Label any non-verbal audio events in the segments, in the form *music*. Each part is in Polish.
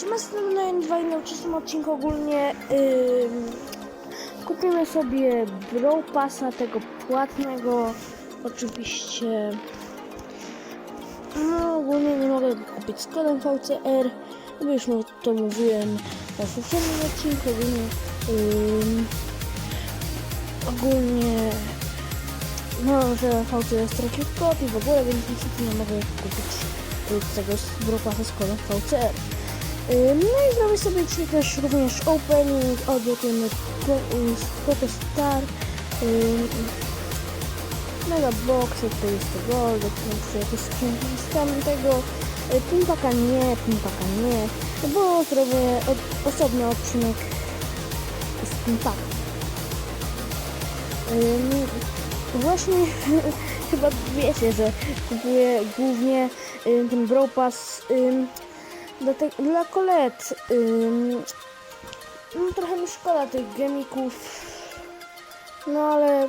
Siema, z tym na dwa innym wczesnym odcinku ogólnie ym, kupimy sobie Brawl Passa tego płatnego. Oczywiście no ogólnie nie mogę kupić z kodem VCR, bo już mu to mówiłem na poprzednim odcinku. Ogólnie, ym, ogólnie no, że VCR stracił kod i w ogóle, więc niestety nie mogę kupić tego Brawl Passa z kodem VCR. Ym, No i zrobię sobie dzisiaj też również opening, odblokuję Proto Star, ym, Mega Box, to jest to Gold, to skrzynki z tamtego, y, Pimpaka nie, Pimpaka nie, bo zrobię od, osobny odcinek z Pimpaka. Ym, Właśnie *laughs* chyba wiecie, że kupuję głównie ten Brawl Pass dla, te, dla kolet. Ym, no trochę mi szkoda tych gemików. No ale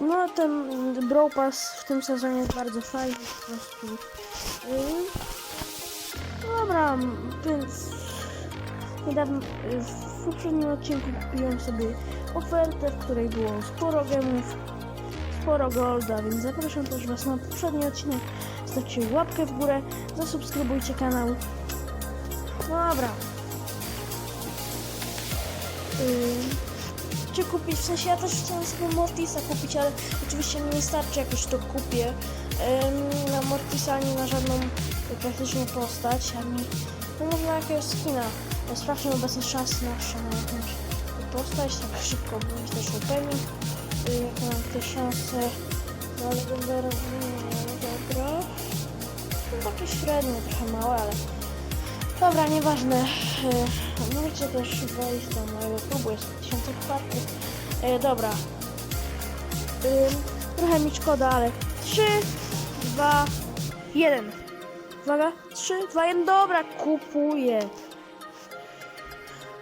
no ten Brawl Pass w tym sezonie jest bardzo fajny po prostu. No dobra, więc niedawno w poprzednim odcinku kupiłem sobie ofertę, w której było sporo gemów, sporo golda, więc zapraszam też Was na poprzedni odcinek. Zostawcie łapkę w górę, zasubskrybujcie kanał. No dobra. Yy, czy kupić? W sensie ja też chciałem sobie Mortisa kupić, ale oczywiście nie starczy jak już to kupię. Yy, na Mortisa ani na żadną praktycznie postać, ani no może na jakiegoś skina. No, sprawdźmy obecnie szansy nasze na jakąś postać, tak szybko, bo też opening. Jakie mam te szanse na legendarową, dobra. No takie średnie, trochę małe, ale... Dobra, nieważne. Yy, Możecie też wejść do mojego klubu, jest 1004. Yy, dobra. Yy, trochę mi szkoda, ale 3, 2, 1. Uwaga, 3, 2, 1, dobra, kupuję.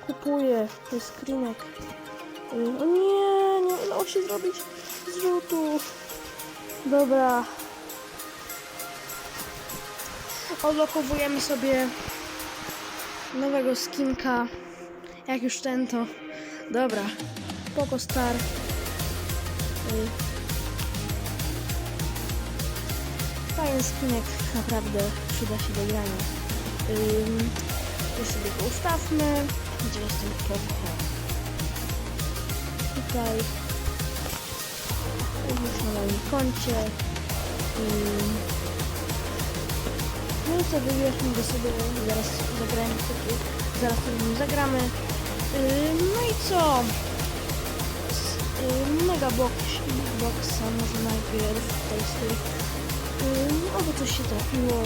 Kupuję, to jest screenek. O nie, się zrobić zrzutów. Dobra. Odblokowujemy sobie nowego skinka. Jak już ten to. Dobra. Poco Star. Yy. Fajny skinek, naprawdę przyda się do grania. Tu sobie go ustawmy. Gdzie jest ten? Tutaj. Już na moim koncie. No i wybierzmy go sobie, zaraz zagramy sobie, zaraz sobie zagramy. Yy, no i co? Yy, mega box, boxa może najpierw tutaj z tych, yy, oby coś się trafiło.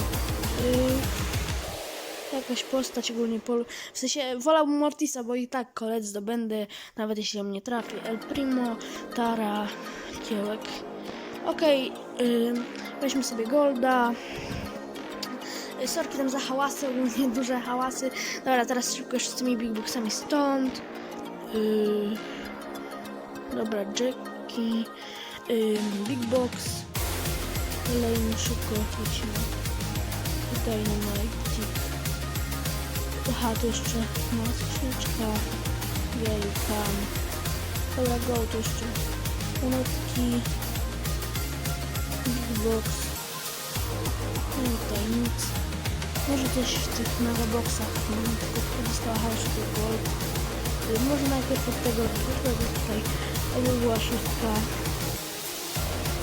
Jakaś postać ogólnie polu. W sensie wolałbym Mortisa, bo i tak kolec zdobędę, nawet jeśli on nie trafi. El Primo, Tara, Kiełek. Okej, yy, weźmy sobie Golda. Sorki tam za hałasy, ogólnie *laughs* duże hałasy. Dobra, teraz szybko jeszcze z tymi big boxami stąd. Yy, dobra, Jackie. Yy, big box. Kolejny szybko lecimy. Tutaj na Mighty. Aha, to jeszcze ma skrzyczka. Wielka. Dobra, go, to jeszcze monetki. Big box. No tutaj nic. Może coś w tych megaboxach, no, tylko została hałaszu tylko. Y, Może najpierw od tego, tego tutaj, to by była szóstka.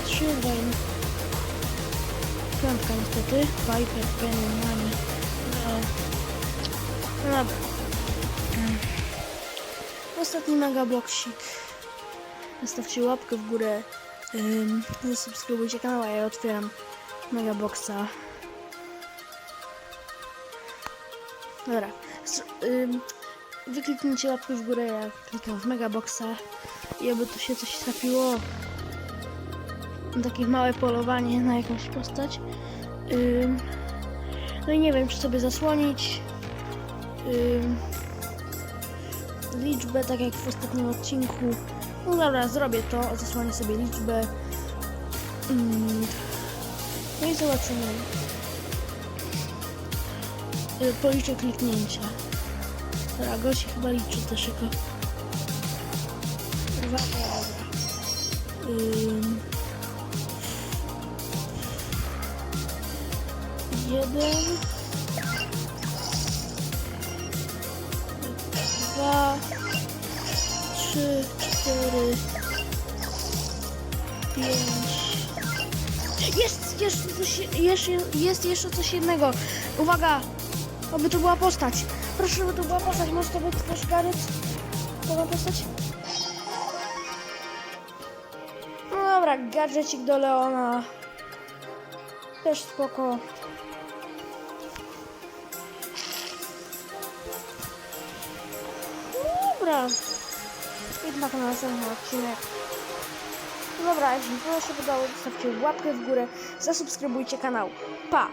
Trzy, dwa. Piątka niestety. Viper, Penny, Money. No, no dobra. Mm. Ostatni megaboxik. Zostawcie łapkę w górę. Ym, zasubskrybujcie kanał, a ja otwieram megaboxa. Dobra. Ym, wykliknijcie łapkę w górę, ja klikam w megaboxa i aby tu się coś trafiło. Takie małe polowanie na jakąś postać. Ym, no i nie wiem, czy sobie zasłonić ym, liczbę, tak jak w ostatnim odcinku. No dobra, zrobię to, zasłonię sobie liczbę. Ym, no i zobaczymy. y, policzę kliknięcia. Dobra, się chyba liczy też jako... Uwaga, dobra. Ym. Jeden. Pięć. Jest jeszcze coś, jeszcze, jest jeszcze coś jednego. Uwaga! Oby to była postać. Proszę, żeby to była postać. Może to być też Gareth? To była postać? No dobra, gadżecik do Leona. Też spoko. Dobra. Jednak na następny odcinek. No Dobra, jeśli Wam się podobało, zostawcie łapkę w górę, zasubskrybujcie kanał. Pa!